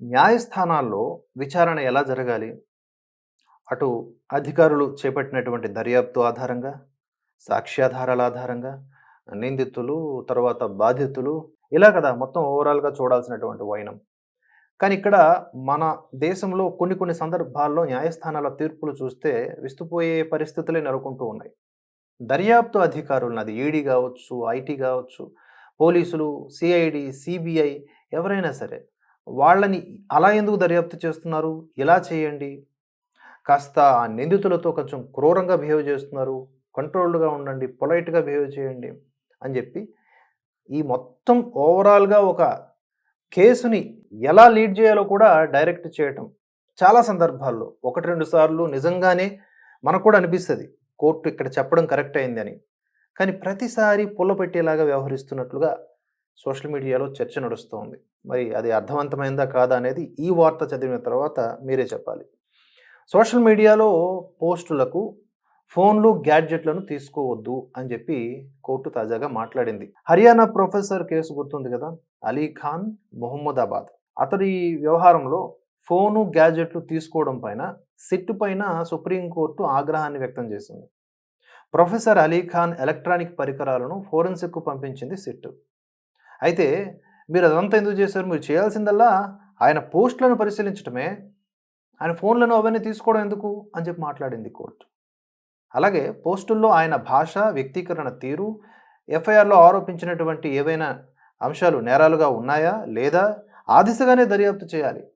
న్యాయస్థానాల్లో విచారణ ఎలా జరగాలి? అటు అధికారులు చేపట్టినటువంటి దర్యాప్తు ఆధారంగా సాక్ష్యాధారాల ఆధారంగా నిందితులు తర్వాత బాధితులు ఇలా కదా మొత్తం ఓవరాల్గా చూడాల్సినటువంటి వైనం. కానీ ఇక్కడ మన దేశంలో కొన్ని కొన్ని సందర్భాల్లో న్యాయస్థానాల తీర్పులు చూస్తే విస్తుపోయే పరిస్థితులే నెలకొంటూ ఉన్నాయి. దర్యాప్తు అధికారులను అది ఈడీ కావచ్చు ఐటీ కావచ్చు పోలీసులు సిఐడి సిబిఐ ఎవరైనా సరే వాళ్ళని అలా ఎందుకు దర్యాప్తు చేస్తున్నారు? ఇలా చేయండి. కాస్త ఆ నిందితులతో కొంచెం క్రూరంగా బిహేవ్ చేస్తున్నారు. కంట్రోల్డ్గా ఉండండి. పొలైట్గా బిహేవ్ చేయండి అని చెప్పి ఈ మొత్తం ఓవరాల్గా ఒక కేసుని ఎలా లీడ్ చేయాలో కూడా డైరెక్ట్ చేయటం. చాలా సందర్భాల్లో ఒకటి రెండు సార్లు నిజంగానే మనకు కూడా అనిపిస్తుంది. కోర్టు ఇక్కడ చెప్పడం కరెక్ట్ అయింది అని కానీ ప్రతిసారి పుల్ల పెట్టేలాగా వ్యవహరిస్తున్నట్లుగా సోషల్ మీడియాలో చర్చ నడుస్తోంది. మరి అది అర్థవంతమైందా కాదా అనేది ఈ వార్త చదివిన తర్వాత మీరే చెప్పాలి. సోషల్ మీడియాలో పోస్టులకు ఫోన్లు గ్యాడ్జెట్లను తీసుకోవద్దు అని చెప్పి కోర్టు తాజాగా మాట్లాడింది. హర్యానా ప్రొఫెసర్ కేసు గుర్తుంది కదా? అలీ ఖాన్ మొహమ్మదాబాద్. అతడి వ్యవహారంలో ఫోను గ్యాడ్జెట్లు తీసుకోవడం పైన సిట్టు పైన సుప్రీంకోర్టు ఆగ్రహాన్ని వ్యక్తం చేసింది. ప్రొఫెసర్ అలీ ఖాన్ ఎలక్ట్రానిక్ పరికరాలను ఫోరెన్సిక్కు పంపించింది సిట్టు. అయితే మీరు అదంతా ఎందుకు చేశారు? మీరు చేయాల్సిందల్లా ఆయన పోస్టులను పరిశీలించడమే ఆయన ఫోన్లను అవన్నీ తీసుకోవడం ఎందుకు? అని చెప్పి మాట్లాడింది కోర్టు. అలాగే పోస్టుల్లో ఆయన భాష వ్యక్తీకరణ తీరు ఎఫ్ఐఆర్లో ఆరోపించినటువంటి ఏవైనా అంశాలు నేరాలుగా ఉన్నాయా? లేదా? ఆ దిశగానే దర్యాప్తు చేయాలి.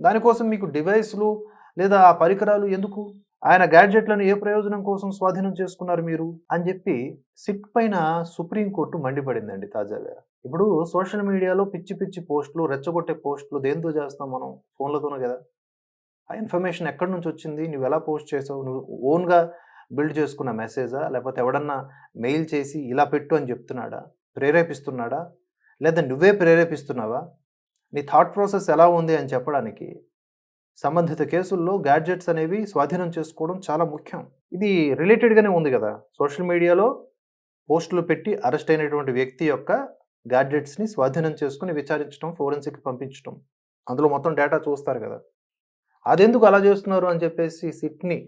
దానికోసం మీకు డివైస్లు లేదా ఆ పరికరాలు ఎందుకు? ఆయన గ్యాడ్జెట్లను ఏ ప్రయోజనం కోసం స్వాధీనం చేసుకున్నారు మీరు? అని చెప్పి సిట్ పైన సుప్రీంకోర్టు మండిపడిందండి తాజాగా. ఇప్పుడు సోషల్ మీడియాలో పిచ్చి పిచ్చి పోస్టులు రెచ్చగొట్టే పోస్టులు దేంతో చేస్తాం మనం? ఫోన్లతోనే కదా. ఆ ఇన్ఫర్మేషన్ ఎక్కడి నుంచి వచ్చింది? నువ్వు ఎలా పోస్ట్ చేసావు? నువ్వు ఓన్గా బిల్డ్ చేసుకున్న మెసేజా? లేకపోతే ఎవడన్నా మెయిల్ చేసి ఇలా పెట్టు అని చెప్తున్నాడా? ప్రేరేపిస్తున్నాడా? లేదా నువ్వే ప్రేరేపిస్తున్నావా? నీ థాట్ ప్రాసెస్ ఎలా ఉంది అని చెప్పడానికి సంబంధిత కేసుల్లో గ్యాడ్జెట్స్ అనేవి స్వాధీనం చేసుకోవడం చాలా ముఖ్యం. ఇది రిలేటెడ్గానే ఉంది కదా. సోషల్ మీడియాలో పోస్టులు పెట్టి అరెస్ట్ అయినటువంటి వ్యక్తి యొక్క గ్యాడ్జెట్స్ని స్వాధీనం చేసుకుని విచారించడం ఫోరెన్సిక్ పంపించడం అందులో మొత్తం డేటా చూస్తారు కదా! అదెందుకు అలా చేస్తున్నారు అని చెప్పేసి సిట్ని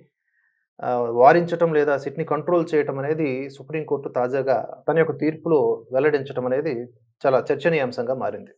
వారించటం లేదా సిట్ని కంట్రోల్ చేయటం అనేది సుప్రీంకోర్టు తాజాగా తన యొక్క తీర్పులో వెల్లడించడం అనేది చాలా చర్చనీయాంశంగా మారింది.